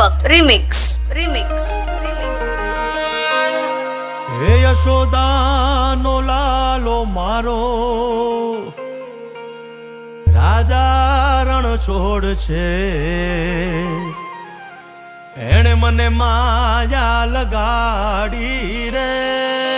દીપક remix remix remix હે યશોદાનો લાલો મારો રાજા રણ છોડ છે એણે મને માયા લગાડી રે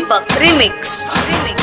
Deepak Remix. Remix.